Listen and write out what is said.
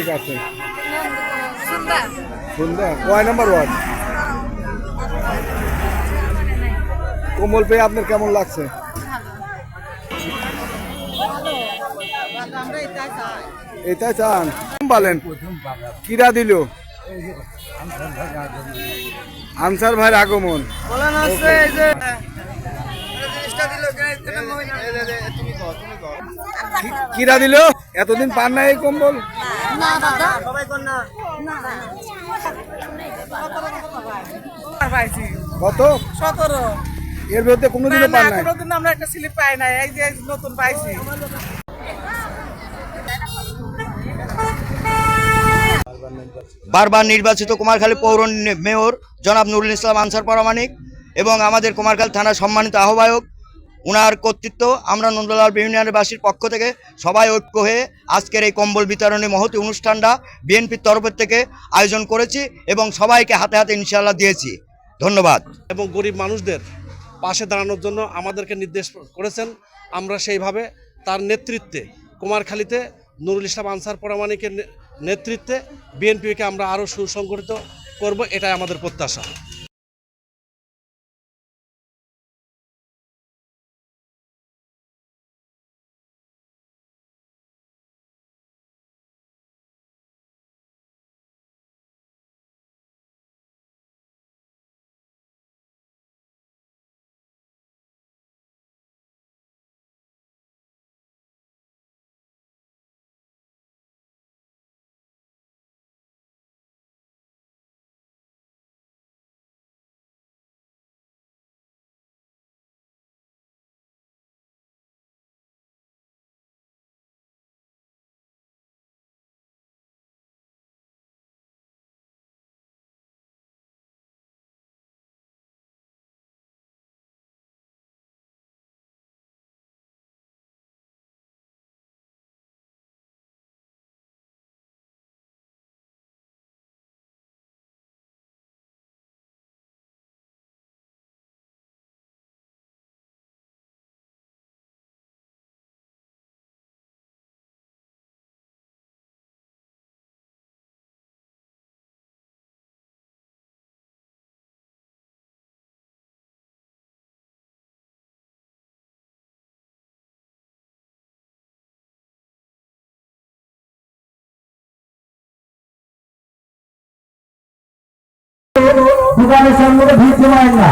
ঠিক আছে। সুন্দর। সুন্দর। কয় নম্বর ওয়ার্ড? কম্বল পেয়ে আপনার কেমন লাগছে? এটা চান। বলেন কিরা দিল? আনসার ভাইয়ের আগমন। কিরা দিল? এতদিন পান না এই কম্বল? পাইছি কত? সতেরো। এর বিরুদ্ধে না কোনোদিনও না কোনোদিন আমরা একটা স্লিপ পাই নাই। এই যে নতুন পাইছি। বারবার নির্বাচিত কুমারখালী পৌর মেয়র জনাব নুরুল ইসলাম আনসার পারমাণিক এবং আমাদের কুমারখালী থানার সম্মানিত আহ্বায়ক উনার কর্তৃত্ব আমরা নন্দলাল ইউনিয়নের বাসীর পক্ষ থেকে সবাই ঐক্য হয়ে আজকের এই কম্বল বিতরণী মহতি অনুষ্ঠানটা বিএনপির তরফের থেকে আয়োজন করেছি এবং সবাইকে হাতে হাতে ইনশাল্লাহ দিয়েছি। ধন্যবাদ। এবং গরিব মানুষদের পাশে দাঁড়ানোর জন্য আমাদেরকে নির্দেশ করেছেন। আমরা সেইভাবে তার নেতৃত্বে, কুমারখালীতে নুরুল ইসলাম আনসার পরামানিকের নেতৃত্বে বিএনপিকে আমরা আরও সুসংগঠিত করব, এটাই আমাদের প্রত্যাশা। দোকানের সামনে ভিড় জমায় না।